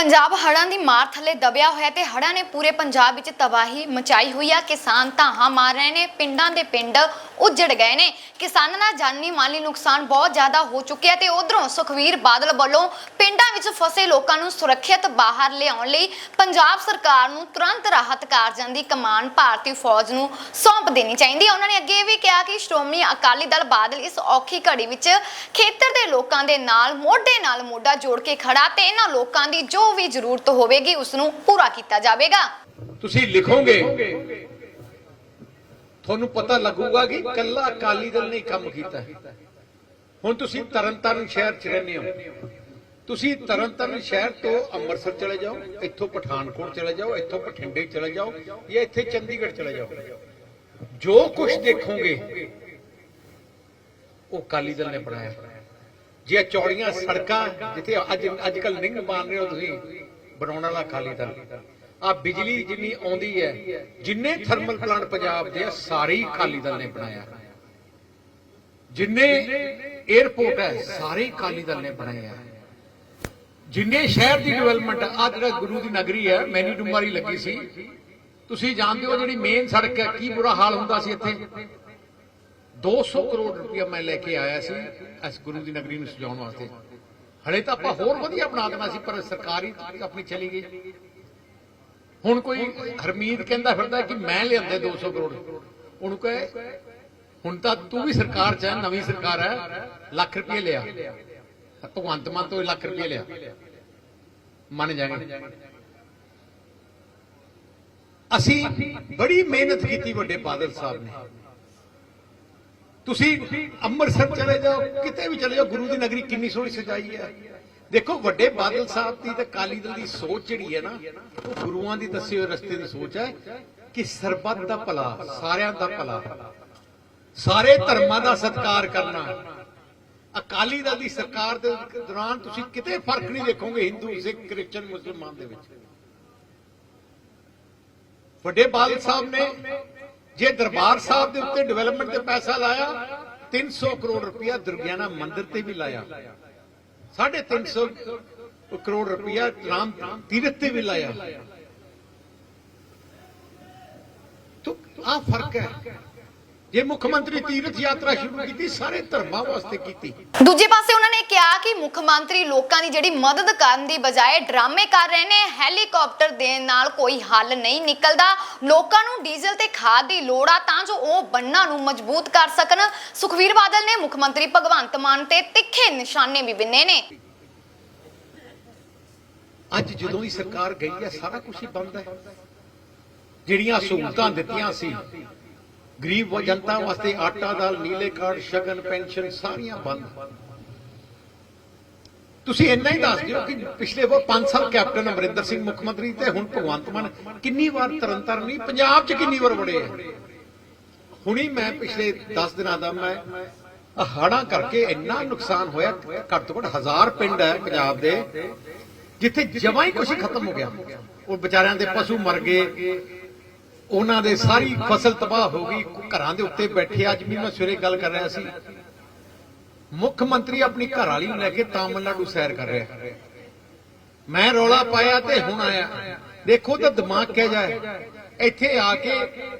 ਪੰਜਾਬ ਹੜ੍ਹਾਂ ਦੀ ਮਾਰ ਥੱਲੇ ਦਬਿਆ ਹੋਇਆ ਤੇ ਹੜ੍ਹਾਂ ਨੇ ਪੂਰੇ ਪੰਜਾਬ ਵਿੱਚ ਤਬਾਹੀ ਮਚਾਈ ਹੋਈ ਆ। ਕਿਸਾਨ ਧਾਹਾਂ ਮਾਰ ਰਹੇ ਨੇ, ਪਿੰਡਾਂ ਦੇ ਪਿੰਡ ਉੱਜੜ ਗਏ ਨੇ। ਕਿਸਾਨਾਂ ਦਾ ਜਾਨੀ ਮਾਲੀ ਨੁਕਸਾਨ ਬਹੁਤ ਜ਼ਿਆਦਾ ਹੋ ਚੁੱਕਿਆ ਤੇ ਉਧਰੋਂ ਸੁਖਵੀਰ ਬਾਦਲ ਵੱਲੋਂ ਪਿੰਡਾਂ ਵਿੱਚ ਫਸੇ ਲੋਕਾਂ ਨੂੰ ਸੁਰੱਖਿਅਤ ਬਾਹਰ ਲਿਆਉਣ ਲਈ ਪੰਜਾਬ ਸਰਕਾਰ ਨੂੰ ਤੁਰੰਤ ਰਾਹਤ ਕਾਰਜਾਂ ਦੀ ਕਮਾਨ ਭਾਰਤੀ ਫੌਜ ਨੂੰ ਸੌਂਪ ਦੇਣੀ ਚਾਹੀਦੀ ਹੈ ਉਹਨਾਂ ਨੇ ਅੱਗੇ ਇਹ ਵੀ ਕਿਹਾ ਕਿ ਸ਼੍ਰੋਮਣੀ ਅਕਾਲੀ ਦਲ ਬਾਦਲ ਇਸ ਔਖੀ ਘੜੀ ਵਿੱਚ ਖੇਤਰ ਦੇ ਲੋਕਾਂ ਦੇ ਨਾਲ, ਮੋਢੇ ਨਾਲ ਮੋਢਾ ਜੋੜ ਕੇ ਖੜਾ ਤੇ ਇਹਨਾਂ ਲੋਕਾਂ ਦੀ ਜੋ ਵੀ ਜ਼ਰੂਰਤ ਹੋਵੇਗੀ ਉਸ ਨੂੰ ਪੂਰਾ ਕੀਤਾ ਜਾਵੇਗਾ। ਤੁਸੀਂ ਲਿਖੋਗੇ? ਤੁਹਾਨੂੰ ਪਤਾ ਲੱਗੂਗਾ ਕਿ ਕੱਲਾ ਅਕਾਲੀ ਦਲ ਨੇ ਹੀ ਕੰਮ ਕੀਤਾ ਹੁਣ ਤੁਸੀਂ ਤਰਨਤਾਰਨ ਸ਼ਹਿਰ ਚ ਰਹਿੰਦੇ ਹੋ। ਤੁਸੀਂ ਤਰਨਤਾਰਨ ਸ਼ਹਿਰ ਤੋਂ ਅੰਮ੍ਰਿਤਸਰ ਚਲੇ ਜਾਓ, ਇੱਥੋਂ ਪਠਾਨਕੋਟ ਚਲੇ ਜਾਓ, ਇੱਥੋਂ ਬਠਿੰਡੇ ਚਲੇ ਜਾਓ, ਜਾਂ ਇੱਥੇ ਚੰਡੀਗੜ੍ਹ ਚਲੇ ਜਾਓ। ਜੋ ਕੁਝ ਦੇਖੋਗੇ, ਉਹ ਅਕਾਲੀ ਦਲ ਨੇ ਬਣਾਇਆ। ਜੇ ਚੌੜੀਆਂ ਸੜਕਾਂ ਜਿੱਥੇ ਅੱਜ ਅੱਜ ਕੱਲ ਨਿੰਗ ਮਾਰ ਰਹੇ ਹੋ ਤੁਸੀਂ, ਬਣਾਉਣ ਵਾਲਾ ਅਕਾਲੀ ਦਲ ਆ ਬਿਜਲੀ ਜਿੰਨੀ ਆਉਂਦੀ ਹੈ, ਜਿੰਨੇ ਥਰਮਲ ਪਲਾਂਟ ਪੰਜਾਬ ਦੇ ਸਾਰੇ ਹੀ ਅਕਾਲੀ ਦਲ ਨੇ ਬਣਾਇਆ। ਜਿੰਨੇ 에어ਪੋਰਟ ਹੈ, ਸਾਰੇ ਹੀ ਅਕਾਲੀ ਦਲ ਨੇ ਬਣਾਇਆ ਜਿੰਨੇ ਸ਼ਹਿਰ ਦੀ ਡਿਵੈਲਪਮੈਂਟ ਆ ਜਿਹੜਾ ਗੁਰੂ ਦੀ ਨਗਰੀ ਹੈ, ਮੈਨੀ ਡੁੰਬਾਰੀ ਲੱਗੀ ਸੀ। ਤੁਸੀਂ ਜਾਣਦੇ ਹੋ ਜਿਹੜੀ ਮੇਨ ਸੜਕ ਹੈ, ਕੀ ਬੁਰਾ ਹਾਲ ਹੁੰਦਾ ਸੀ ਇੱਥੇ? 200 ਕਰੋੜ ਰੁਪਇਆ ਮੈਂ ਲੈ ਕੇ ਆਇਆ ਸੀ ਇਸ ਗੁਰੂ ਦੀ ਨਗਰੀ ਨੂੰ ਸਜਾਉਣ ਵਾਸਤੇ। ਹਲੇ ਤਾਂ ਆਪਾਂ ਹੋਰ ਵਧੀਆ ਬਣਾ ਦੇਣਾ ਸੀ, ਪਰ ਸਰਕਾਰੀ ਆਪਣੀ ਚਲੀ ਗਈ। ਹੁਣ ਕੋਈ ਹਰਮੀਤ ਕਹਿੰਦਾ ਫਿਰਦਾ ਕਿ ਮੈਂ ਲਿਆਂਦੇ 200 ਕਰੋੜ। ਉਹਨੂੰ ਕਹੇ, ਹੁਣ ਤਾਂ ਤੂੰ ਵੀ ਸਰਕਾਰ ਚ ਹੈ, ਨਵੀਂ ਸਰਕਾਰ ਹੈ, ਲੱਖ ਰੁਪਏ ਲਿਆ। ਭਗਵੰਤ ਮਾਨ ਤੋਂ ਲੱਖ ਰੁਪਏ ਲਿਆ। ਮੰਨ ਜਾਗੇ ਅਸੀਂ ਬੜੀ ਮਿਹਨਤ ਕੀਤੀ ਵੱਡੇ ਬਾਦਲ ਸਾਹਿਬ ਨੇ। ਤੁਸੀਂ ਅੰਮ੍ਰਿਤਸਰ ਚਲੇ ਜਾਓ, ਕਿਤੇ ਵੀ ਚਲੇ ਜਾਓ, ਗੁਰੂ ਦੀ ਨਗਰੀ ਕਿੰਨੀ ਸੋਹਣੀ ਸਜਾਈ ਹੈ ਦੇਖੋ, ਵੱਡੇ ਬਾਦਲ ਸਾਹਿਬ ਦੀ ਤੇ ਕਾਲੀ ਦਲ ਦੀ ਸੋਚ ਜਿਹੜੀ ਹੈ ਨਾ, ਉਹ ਗੁਰੂਆਂ ਦੀ ਦੱਸੇ ਹੋਏ ਰਸਤੇ ਦੀ ਸੋਚ ਹੈ ਕਿ ਸਰਬੱਤ ਦਾ ਭਲਾ, ਸਾਰਿਆਂ ਦਾ ਭਲਾ, ਸਾਰੇ ਧਰਮਾਂ ਦਾ ਸਤਿਕਾਰ ਕਰਨਾ। ਅਕਾਲੀ ਦਲ ਦੀ ਸਰਕਾਰ ਦੇ ਦੌਰਾਨ ਤੁਸੀਂ ਕਿਤੇ ਫ਼ਰਕ ਨਹੀਂ ਦੇਖੋਗੇ, ਹਿੰਦੂ, ਸਿੱਖ, ਕ੍ਰਿਸਚਨ, ਮੁਸਲਮਾਨ ਦੇ ਵਿੱਚ। ਵੱਡੇ ਬਾਦਲ ਸਾਹਿਬ ਨੇ ਜੇ ਦਰਬਾਰ ਸਾਹਿਬ ਦੇ ਉੱਤੇ ਡਿਵੈਲਪਮੈਂਟ ਤੇ ਪੈਸਾ ਲਾਇਆ 300 ਕਰੋੜ ਰੁਪਇਆ ਦੁਰਗਿਆਨਾ ਮੰਦਿਰ ਤੇ ਵੀ ਲਾਇਆ। 350 ਕਰੋੜ ਰੁਪਇਆ ਰਾਮ ਤੀਰਥ ਤੇ ਵੀ ਲਾਇਆ। ਤੋ ਆ ਫ਼ਰਕ ਹੈ। ਜੇ ਮੁੱਖ ਮੰਤਰੀ ਤੀਰਥ ਯਾਤਰਾ ਸ਼ੁਰੂ ਕੀਤੀ ਸਾਰੇ ਧਰਮਾਂ ਵਾਸਤੇ ਕੀਤੀ। ਦੂਜੇ ਪਾਸੇ ਉਹਨਾਂ ਨੇ ਕਿਹਾ ਕਿ ਮੁੱਖ ਮੰਤਰੀ ਲੋਕਾਂ ਦੀ ਜਿਹੜੀ ਮਦਦ ਕਰਨ ਦੀ ਬਜਾਏ ਡਰਾਮੇ ਕਰ ਰਹੇ ਨੇ ਹੈਲੀਕਾਪਟਰ ਦੇਣ ਨਾਲ ਕੋਈ ਹੱਲ ਨਹੀਂ ਨਿਕਲਦਾ। ਲੋਕਾਂ ਨੂੰ ਡੀਜ਼ਲ ਤੇ ਖਾਦ ਦੀ ਲੋੜ ਆ ਤਾਂ ਜੋ ਉਹ ਬੰਨਾਂ ਨੂੰ ਮਜ਼ਬੂਤ ਕਰ ਸਕਣ। ਸੁਖਵੀਰ ਬਾਦਲ ਨੇ ਮੁੱਖ ਮੰਤਰੀ ਭਗਵੰਤ ਮਾਨ ਤੇ ਤਿੱਖੇ ਨਿਸ਼ਾਨੇ ਵੀ ਬਿੰਨੇ ਨੇ। ਅੱਜ ਜਦੋਂ ਦੀ ਸਰਕਾਰ ਗਈ ਹੈ ਸਾਰਾ ਕੁਝ ਹੀ ਬੰਦ ਹੈ। ਜਿਹੜੀਆਂ ਸਹੂਲਤਾਂ ਦਿੱਤੀਆਂ ਸੀ ਗਰੀਬ ਜਨਤਾ ਵਾਸਤੇ ਆਟਾ ਦਾਲ, ਨੀਲੇ ਕਾਰਡ, ਸ਼ਗਨ, ਪੈਨਸ਼ਨ ਸਾਰੀਆਂ ਬੰਦ। ਤੁਸੀਂ ਇੰਨਾ ਹੀ ਦੱਸ ਦਿਓ ਕਿ ਪਿਛਲੇ ਉਹ 5 ਸਾਲ ਕੈਪਟਨ ਅਮਰਿੰਦਰ ਸਿੰਘ ਮੁੱਖ ਮੰਤਰੀ ਤੇ ਹੁਣ ਭਗਵੰਤ ਮਾਨ ਕਿੰਨੀ ਵਾਰ ਤਰਨਤਾਰਨ ਨਹੀਂ, ਪੰਜਾਬ 'ਚ ਕਿੰਨੀ ਵਾਰ ਵੜੇ ਆ? ਹੁਣੀ ਮੈਂ ਪਿਛਲੇ 10 ਦਿਨਾਂ ਦਾ ਮੈਂ ਹੜਾਂ ਕਰਕੇ ਇੰਨਾ ਨੁਕਸਾਨ ਹੋਇਆ, ਘੱਟ ਤੋਂ ਘੱਟ ਹਜ਼ਾਰ ਪਿੰਡ ਹੈ ਪੰਜਾਬ ਦੇ, ਜਿੱਥੇ ਜਮਾਂ ਹੀ ਕੁਝ ਖਤਮ ਹੋ ਗਿਆ। ਉਹ ਵਿਚਾਰਿਆਂ ਦੇ ਪਸ਼ੂ ਮਰ ਗਏ ਉਹਨਾਂ ਦੇ ਸਾਰੀ ਫਸਲ ਤਬਾਹ ਹੋ ਗਈ, ਘਰਾਂ ਦੇ ਉੱਤੇ ਬੈਠੇ। ਅੱਜ ਵੀ ਮੈਂ ਸਵੇਰੇ ਗੱਲ ਕਰ ਰਿਹਾ ਸੀ। ਮੁੱਖ ਮੰਤਰੀ ਆਪਣੀ ਘਰ ਵਾਲੀ ਨੂੰ ਲੈ ਕੇ ਤਾਮਿਲਨਾਡੂ ਸੈਰ ਕਰ ਰਿਹਾ। ਮੈਂ ਰੌਲਾ ਪਾਇਆ ਤੇ ਹੁਣ ਆਇਆ। ਦੇਖੋ ਤਾਂ ਦਿਮਾਗ ਕਹਿ ਜਾਏ ਇੱਥੇ ਆ ਕੇ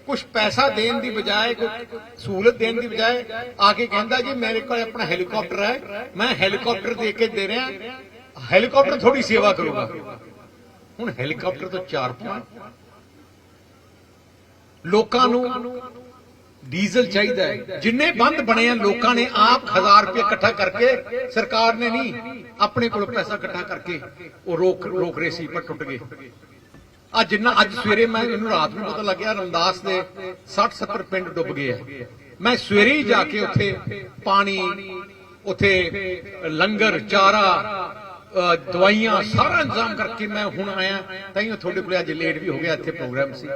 ਕੁਝ ਪੈਸਾ ਦੇਣ ਦੀ ਬਜਾਏ ਕੋਈ ਸਹੂਲਤ ਦੇਣ ਦੀ ਬਜਾਏ ਆ ਕੇ ਕਹਿੰਦਾ ਜੀ, ਮੇਰੇ ਕੋਲ ਆਪਣਾ ਹੈਲੀਕਾਪਟਰ ਹੈ। ਮੈਂ ਹੈਲੀਕਾਪਟਰ ਦੇ ਕੇ ਦੇ ਰਿਹਾ। ਹੈਲੀਕਾਪਟਰ ਥੋੜੀ ਸੇਵਾ ਕਰੂਗਾ। ਹੁਣ ਹੈਲੀਕਾਪਟਰ ਤੋਂ ਚਾਰ ਪੁਆਇੰਟ। ਲੋਕਾਂ ਨੂੰ ਡੀਜ਼ਲ ਚਾਹੀਦਾ ਹੈ। ਜਿੰਨੇ ਬੰਦ ਬਣੇ ਆ, ਲੋਕਾਂ ਨੇ ਆਪ 1000 ਰੁਪਏ ਇਕੱਠਾ ਕਰਕੇ ਸਰਕਾਰ ਨੇ ਨਹੀਂ, ਆਪਣੇ ਕੋਲ ਪੈਸਾ ਇਕੱਠਾ ਕਰਕੇ ਉਹ ਰੋਕ ਰੋਕ ਰਹੇ ਸੀ, ਪਰ ਟੁੱਟ ਗਏ। ਅੱਜ ਜਿੰਨਾ ਅੱਜ ਸਵੇਰੇ ਮੈਂ ਇਹਨੂੰ ਰਾਤ ਨੂੰ ਪਤਾ ਲੱਗਿਆ, ਰਮਦਾਸ ਦੇ 60 70 ਪਿੰਡ ਡੁੱਬ ਗਏ ਆ। ਮੈਂ ਸਵੇਰੇ ਹੀ ਜਾ ਕੇ ਉੱਥੇ ਪਾਣੀ, ਉੱਥੇ ਲੰਗਰ, ਚਾਰਾ ਦਵਾਈਆਂ ਸਾਰਾ ਇੰਤਜ਼ਾਮ ਕਰਕੇ ਮੈਂ ਹੁਣ ਆਇਆ। ਤਾਂ ਹੀ ਤੁਹਾਡੇ ਕੋਲ ਅੱਜ ਲੇਟ ਵੀ ਹੋ ਗਿਆ, ਇੱਥੇ ਪ੍ਰੋਗਰਾਮ ਸੀ।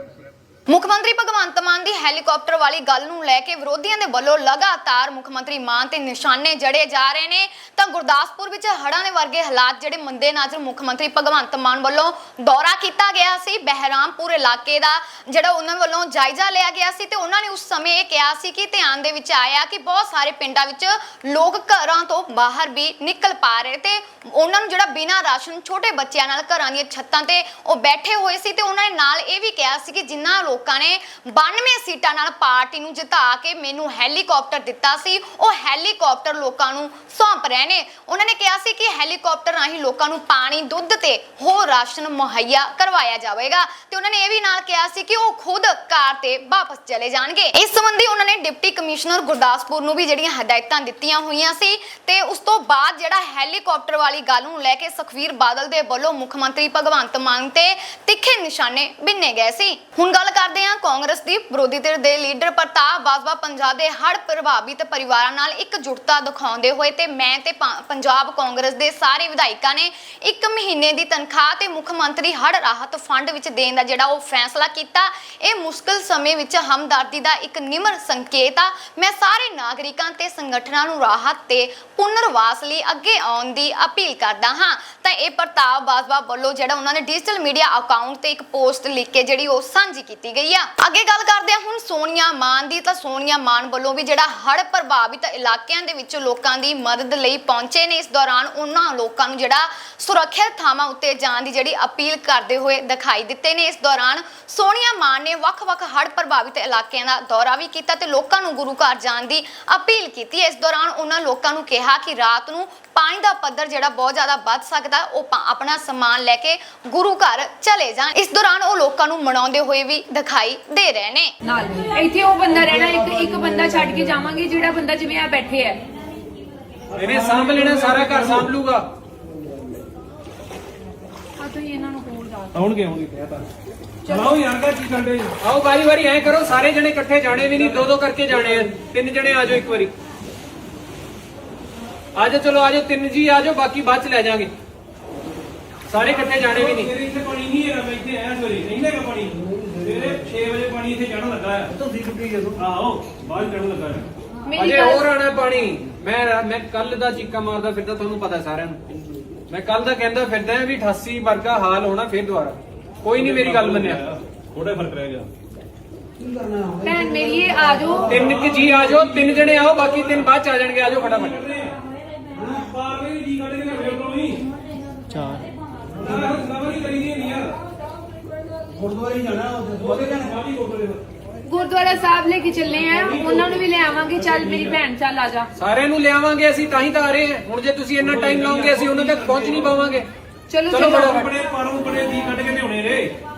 ਮੁੱਖ ਮੰਤਰੀ ਭਗਵੰਤ ਮਾਨ ਦੀ ਹੈਲੀਕਾਪਟਰ ਵਾਲੀ ਗੱਲ ਨੂੰ ਲੈ ਕੇ ਵਿਰੋਧੀਆਂ ਦੇ ਵੱਲੋਂ ਲਗਾਤਾਰ ਮੁੱਖ ਮੰਤਰੀ ਮਾਨ ਤੇ ਨਿਸ਼ਾਨੇ ਜੜੇ ਜਾ ਰਹੇ ਨੇ। ਤਾਂ ਗੁਰਦਾਸਪੁਰ ਵਿੱਚ ਹੜ੍ਹਾਂ ਦੇ ਵਰਗੇ ਹਾਲਾਤ ਜਿਹੜੇ ਮੰਦੇ ਨਜ਼ਰ ਮੁੱਖ ਮੰਤਰੀ ਭਗਵੰਤ ਮਾਨ ਵੱਲੋਂ ਦੌਰਾ ਕੀਤਾ ਗਿਆ ਸੀ। ਬਹਿਰਾਮਪੁਰ ਇਲਾਕੇ ਦਾ ਜਿਹੜਾ ਉਹਨਾਂ ਵੱਲੋਂ ਜਾਇਜ਼ਾ ਲਿਆ ਗਿਆ ਸੀ ਤੇ ਉਹਨਾਂ ਨੇ ਉਸ ਸਮੇਂ ਇਹ ਕਿਹਾ ਸੀ ਕਿ ਧਿਆਨ ਦੇ ਵਿੱਚ ਆਇਆ ਕਿ ਬਹੁਤ ਸਾਰੇ ਪਿੰਡਾਂ ਵਿੱਚ ਲੋਕ ਘਰਾਂ ਤੋਂ ਬਾਹਰ ਵੀ ਨਿਕਲ ਪਾ ਰਹੇ ਤੇ ਉਹਨਾਂ ਨੂੰ ਜਿਹੜਾ ਬਿਨਾਂ ਰਾਸ਼ਨ ਛੋਟੇ ਬੱਚਿਆਂ ਨਾਲ ਘਰਾਂ ਦੀਆਂ ਛੱਤਾਂ ਤੇ ਉਹ ਬੈਠੇ ਹੋਏ ਸੀ ਤੇ ਉਹਨਾਂ ਨੇ ਨਾਲ ਇਹ ਵੀ ਕਿਹਾ ਸੀ ਕਿ ਜਿਨ੍ਹਾਂ ਲੋਕਾਂ ਨੇ 92 ਸੀਟਾਂ ਨਾਲ ਪਾਰਟੀ ਨੂੰ ਜਿਤਾ ਕੇ ਮੈਨੂੰ ਹੈਲੀਕਾਪਟਰ ਦਿੱਤਾ ਸੀ। ਉਹ ਹੈਲੀਕਾਪਟਰ ਲੋਕਾਂ ਨੂੰ ਸੌਂਪ ਰਹੇ ਨੇ। ਉਹਨਾਂ ਨੇ ਕਿਹਾ ਸੀ ਕਿ ਹੈਲੀਕਾਪਟਰ ਰਾਹੀਂ ਲੋਕਾਂ ਨੂੰ ਪਾਣੀ, ਦੁੱਧ ਤੇ ਹੋਰ ਰਾਸ਼ਨ ਮੁਹੱਈਆ ਕਰਵਾਇਆ ਜਾਵੇਗਾ। ਤੇ ਉਹਨਾਂ ਨੇ ਇਹ ਵੀ ਨਾਲ ਕਿਹਾ ਸੀ ਕਿ ਉਹ ਖੁਦ ਕਾਰ ਤੇ ਵਾਪਸ ਚਲੇ ਜਾਣਗੇ। ਇਸ ਸੰਬੰਧੀ ਉਹਨਾਂ ਨੇ ਡਿਪਟੀ ਕਮਿਸ਼ਨਰ ਗੁਰਦਾਸਪੁਰ ਨੂੰ ਵੀ ਜਿਹੜੀਆਂ ਹਦਾਇਤਾਂ ਦਿੱਤੀਆਂ ਹੋਈਆਂ ਸੀ ਤੇ ਉਸ ਤੋਂ ਬਾਅਦ ਜਿਹੜਾ ਹੈਲੀਕਾਪਟਰ ਵਾਲੀ ਗੱਲ ਨੂੰ ਲੈ ਕੇ ਸੁਖਵੀਰ ਬਾਦਲ ਦੇ ਵੱਲੋਂ ਮੁੱਖ ਮੰਤਰੀ ਭਗਵੰਤ ਮਾਨ ਤੇ ਤਿੱਖੇ ਨਿਸ਼ਾਨੇ ਬਿੰਨੇ ਗਏ ਸੀ। ਹੁਣ ਗੱਲ ਕਰਦੇ ਹਾਂ, ਕਾਂਗਰਸ ਦੀ ਵਿਰੋਧੀ ਧਿਰ ਦੇ ਲੀਡਰ ਪ੍ਰਤਾਪ ਬਾਜਵਾ ਪੰਜਾਬ ਦੇ ਹੜ ਪ੍ਰਭਾਵਿਤ ਪਰਿਵਾਰਾਂ ਨਾਲ ਇਕਜੁੱਟਤਾ ਦਿਖਾਉਂਦੇ ਹੋਏ ਤੇ ਮੈਂ ਤੇ ਪੰਜਾਬ ਕਾਂਗਰਸ ਦੇ ਸਾਰੇ ਵਿਧਾਇਕਾਂ ਨੇ ਇੱਕ ਮਹੀਨੇ ਦੀ ਤਨਖਾਹ ਤੇ ਮੁੱਖ ਮੰਤਰੀ ਹੜ੍ਹ ਰਾਹਤ ਫੰਡ ਵਿੱਚ ਦੇਣ ਦਾ ਜਿਹੜਾ ਉਹ ਫੈਸਲਾ ਕੀਤਾ। ਇਹ ਮੁਸ਼ਕਲ ਸਮੇਂ ਵਿੱਚ ਹਮਦਰਦੀ ਦਾ ਇੱਕ ਨਿਮਰ ਸੰਕੇਤ ਆ। ਮੈਂ ਸਾਰੇ ਨਾਗਰਿਕਾਂ ਤੇ ਸੰਗਠਨਾਂ ਨੂੰ ਰਾਹਤ ਤੇ ਪੁਨਰਵਾਸ ਲਈ ਅੱਗੇ ਆਉਣ ਦੀ ਅਪੀਲ ਕਰਦਾ ਹਾਂ। ਤਾਂ ਇਹ ਪ੍ਰਤਾਪ ਬਾਜਵਾ ਵੱਲੋਂ ਜਿਹੜਾ ਉਹਨਾਂ ਨੇ ਡਿਜੀਟਲ ਮੀਡੀਆ ਅਕਾਊਂਟ ਤੇ ਇੱਕ ਪੋਸਟ ਲਿਖ ਕੇ ਜਿਹੜੀ ਉਹ ਸਾਂਝੀ ਕੀਤੀ ਗਈ ਆ। ਅੱਗੇ ਗੱਲ ਕਰਦੇ ਸੋਨੀਆ ਮਾਨ ਦੀ ਤਾਂ ਸੋਨੀਆ ਮਾਨ ਵੱਲੋਂ ਵੀ ਜਿਹੜਾ ਹੜ੍ਹ ਪ੍ਰਭਾਵਿਤ ਇਲਾਕਿਆਂ ਦੇ ਵਿੱਚ ਲੋਕਾਂ ਦੀ ਮਦਦ ਲਈ ਪਹੁੰਚੇ ਨੇ, ਇਸ ਦੌਰਾਨ ਉਹਨਾਂ ਲੋਕਾਂ ਨੂੰ ਜਿਹੜਾ ਸੁਰੱਖਿਅਤ ਥਾਵਾਂ ਉੱਤੇ ਜਾਣ ਦੀ ਜਿਹੜੀ ਅਪੀਲ ਕਰਦੇ ਹੋਏ ਦਿਖਾਈ ਦਿੱਤੇ ਨੇ। ਇਸ ਦੌਰਾਨ ਸੋਨੀਆ ਮਾਨ ਨੇ ਵੱਖ-ਵੱਖ ਹੜ੍ਹ ਪ੍ਰਭਾਵਿਤ ਇਲਾਕਿਆਂ ਦਾ ਦੌਰਾ ਵੀ ਕੀਤਾ ਤੇ ਲੋਕਾਂ ਨੂੰ ਗੁਰੂ ਘਰ ਜਾਣ ਦੀ ਅਪੀਲ ਕੀਤੀ। ਇਸ ਦੌਰਾਨ ਉਹਨਾਂ ਲੋਕਾਂ ਨੂੰ ਕਿਹਾ ਕਿ ਰਾਤ ਨੂੰ ਪਾਣੀ ਦਾ ਪੱਧਰ ਜਿਹੜਾ ਬਹੁਤ ਜ਼ਿਆਦਾ ਵੱਧ ਸਕਦਾ, ਉਹ ਪਾ- ਆਪਣਾ ਸਮਾਨ ਲੈ ਕੇ ਗੁਰੂ ਘਰ ਚਲੇ ਜਾਣ। ਇਸ ਦੌਰਾਨ ਉਹ ਲੋਕਾਂ ਨੂੰ ਮਨਾਉਂਦੇ ਹੋਏ ਵੀ ਦਿਖਾਈ ਦੇ ਰਹੇ ਨੇ। ਨਾਲ ਇੱਥੇ ਉਹ ਬੰਦਾ ਰਹਿਣਾ ਇੱਕ ਇੱਕ ਬੰਦਾ ਛੱਡ ਕੇ ਜਾਵਾਂਗੇ ਜਿਹੜਾ ਬੰਦਾ ਜਿਵੇਂ ਆ ਬੈਠੇ ਹੈ ਇਹਨੇ ਸਾਂਭ ਲੈਣਾ ਸਾਰਾ ਘਰ ਸਾਂਭ ਲੂਗਾ। ਆ ਤੁਸੀਂ ਇਹਨਾਂ ਨੂੰ ਕੋਲ ਜਾ ਆਉਣਗੇ ਆਉਣਗੇ ਕਿਹਾ ਤਾਂ। ਚਲਾਓ ਯਾਰ ਦਾ ਕੀ ਕਰਦੇ? ਆਓ ਵਾਰੀ ਵਾਰੀ ਐ ਕਰੋ ਸਾਰੇ ਜਣੇ ਇਕੱਠੇ ਜਾਣੇ ਵੀ ਨਹੀਂ ਦੋ ਦੋ ਕਰਕੇ ਜਾਣੇ ਆ। ਤਿੰਨ ਜਣੇ ਆ ਜਾਓ ਇੱਕ ਵਾਰੀ। ਆਜੋ ਚਲੋ ਆਜੋ ਤਿੰਨ ਜੀ ਆਜੋ ਬਾਕੀ ਬਾਅਦ ਚ ਲੈ ਜਾਾਂਗੇ। ਸਾਰੇ ਇਕੱਠੇ ਜਾਣੇ ਵੀ ਨਹੀਂ। ਮੇਰੇ ਇੱਥੇ ਪਾਣੀ ਨਹੀਂ ਹੈਗਾ ਮੈਂ ਇੱਥੇ ਆਇਆ ਸਵੇਰੇ। ਨਹੀਂ ਹੈਗਾ ਪਾਣੀ। ਸਵੇਰੇ 6 ਵਜੇ ਪਾਣੀ ਇੱਥੇ ਚੜਨ ਲੱਗਾ ਹੈ। ਤੁਸੀਂ ਟੁੱਟੀ ਜਦੋਂ ਆਹੋ ਬਾਹਰ ਚੜਨ ਲੱਗਾ ਹੈ। ਮੇਰੀ ਅਜੇ ਗੱਲ ਹੋਰ ਆਣਾ ਪਾਣੀ। ਮੈਂ ਮੈਂ ਕੱਲ ਦਾ ਚੀਕਾ ਮਾਰਦਾ ਫਿਰਦਾ ਤੁਹਾਨੂੰ ਪਤਾ ਸਾਰਿਆਂ ਨੂੰ। ਮੈਂ ਕੱਲ ਦਾ ਕਹਿੰਦਾ ਫਿਰਦਾ ਵੀ 88 ਵਰਗਾ ਹਾਲ ਹੋਣਾ ਫਿਰ ਦੁਬਾਰਾ। ਕੋਈ ਨਹੀਂ ਮੇਰੀ ਗੱਲ ਮੰਨਿਆ। ਥੋੜਾ ਫ਼ਰਕ ਰਹਿ ਗਿਆ। ਭੈਣ ਮੇਰੀ ਇਹ ਆ ਜਾਓ। ਤਿੰਨ ਕਿ ਜੀ ਆ ਜਾਓ ਤਿੰਨ ਜਣੇ ਆਓ ਬਾਕੀ ਤਿੰਨ ਬਾਅਦ ਚ ਆ ਜਾਣਗੇ ਆ ਜਾਓ ਫਟਾਫਟ ਬਾਹਰ ਵੀ ਜੀ ਕੱਢ ਕੇ ਰੱਖਿਓ ਕੋਲ ਨਹੀਂ ਚਾਰ ਸਲਾਹ ਨਹੀਂ ਕਰੀ ਦੀ ਨਹੀਂ ਯਾਰ ਗੁਰਦੁਆਰੇ ਜਾਣਾ ਉਹਦੇ ਜਾਣਾ ਕਾਹਦੀ ਗੁਰਦੁਆਰੇ ਗੁਰਦੁਆਰਾ ਸਾਹਿਬ ਲੈ ਕੇ ਚੱਲੇ ਆ। ਉਹਨਾਂ ਨੂੰ ਵੀ ਲੈ ਆਵਾਂਗੇ। ਚੱਲ ਮੇਰੀ ਭੈਣ ਚੱਲ ਆ ਜਾ। ਸਾਰਿਆਂ ਨੂੰ ਲਿਆਵਾਂਗੇ ਅਸੀਂ ਤਾਂ ਹੀ ਤਾਂ ਆ ਰਹੇ ਹਾਂ। ਹੁਣ ਜੇ ਤੁਸੀਂ ਇੰਨਾ ਟਾਈਮ ਲਾਓਗੇ ਅਸੀਂ ਉਹਨਾਂ ਤੱਕ ਪਹੁੰਚ ਨਹੀਂ ਪਾਵਾਂਗੇ। ਚਲੋ ਚਲੋ। ਆਪਣੇ ਪਰੋਂ ਬੜੇ ਜੀ ਕੱਢ ਕੇ ਲਿਆਉਣੇ ਰੇ